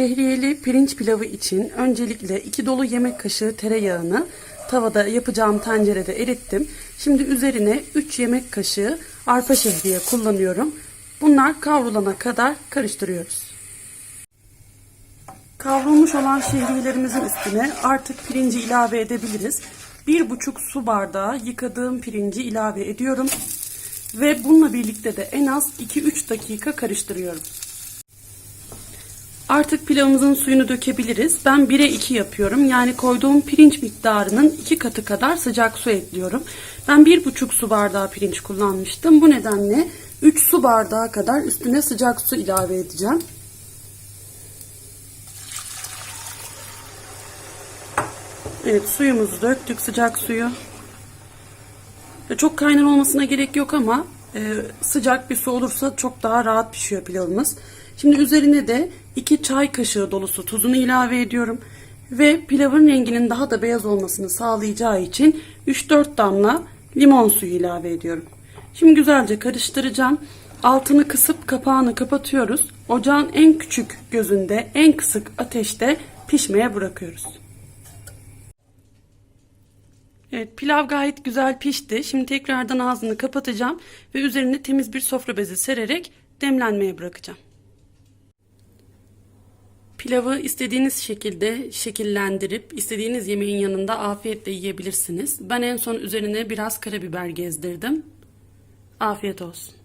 Şehriyeli pirinç pilavı için öncelikle 2 dolu yemek kaşığı tereyağını tavada yapacağım tencerede erittim. Şimdi üzerine 3 yemek kaşığı arpa şehriye kullanıyorum. Bunlar kavrulana kadar karıştırıyoruz. Kavrulmuş olan şehriyelerimizin üstüne artık pirinci ilave edebiliriz. 1,5 su bardağı yıkadığım pirinci ilave ediyorum. Ve bununla birlikte de en az 2-3 dakika karıştırıyorum. Artık pilavımızın suyunu dökebiliriz. Ben 1'e 2 yapıyorum. Yani koyduğum pirinç miktarının 2 katı kadar sıcak su ekliyorum. Ben 1,5 su bardağı pirinç kullanmıştım. Bu nedenle 3 su bardağı kadar üstüne sıcak su ilave edeceğim. Evet suyumuzu döktük sıcak suyu. Çok kaynar olmasına gerek yok ama e, sıcak bir su olursa çok daha rahat pişiyor pilavımız. Şimdi üzerine de 2 çay kaşığı dolusu tuzunu ilave ediyorum. Ve pilavın renginin daha da beyaz olmasını sağlayacağı için 3-4 damla limon suyu ilave ediyorum. Şimdi güzelce karıştıracağım. Altını kısıp kapağını kapatıyoruz. Ocağın en küçük gözünde en kısık ateşte pişmeye bırakıyoruz. Evet pilav gayet güzel pişti. Şimdi tekrardan ağzını kapatacağım ve üzerine temiz bir sofra bezi sererek demlenmeye bırakacağım. Pilavı istediğiniz şekilde şekillendirip istediğiniz yemeğin yanında afiyetle yiyebilirsiniz. Ben en son üzerine biraz karabiber gezdirdim. Afiyet olsun.